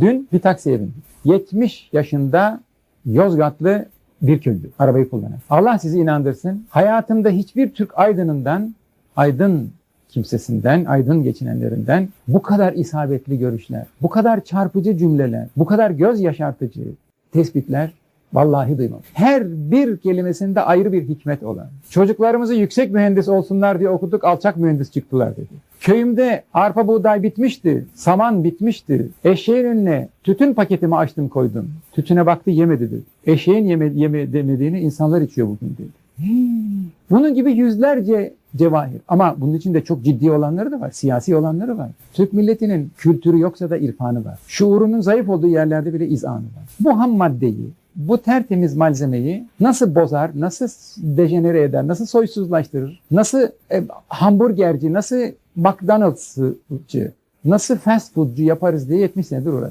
Dün bir taksiye bindim. 70 yaşında Yozgatlı bir köylü arabayı kullanan. Allah sizi inandırsın. Hayatımda hiçbir Türk aydınından, aydın kimsesinden, aydın geçinenlerinden bu kadar isabetli görüşler, bu kadar çarpıcı cümleler, bu kadar göz yaşartıcı tespitler vallahi duymadım. Her bir kelimesinde ayrı bir hikmet olan. Çocuklarımızı yüksek mühendis olsunlar diye okuduk, alçak mühendis çıktılar dedi. Köyümde arpa buğday bitmişti, saman bitmişti. Eşeğin önüne tütün paketimi açtım koydum. Tütüne baktı yemedi dedi. Eşeğin yeme, yeme demediğini insanlar içiyor bugün dedi. Bunun gibi yüzlerce cevahir. Ama bunun içinde çok ciddi olanları da var. Siyasi olanları var. Türk milletinin kültürü yoksa da irfanı var. Şuurunun zayıf olduğu yerlerde bile izanı var. Bu ham maddeyi, bu tertemiz malzemeyi nasıl bozar, nasıl dejenere eder, nasıl soysuzlaştırır, nasıl e, hamburgerci, nasıl McDonald'sçı, nasıl fast foodcu yaparız diye 70 senedir uğraş.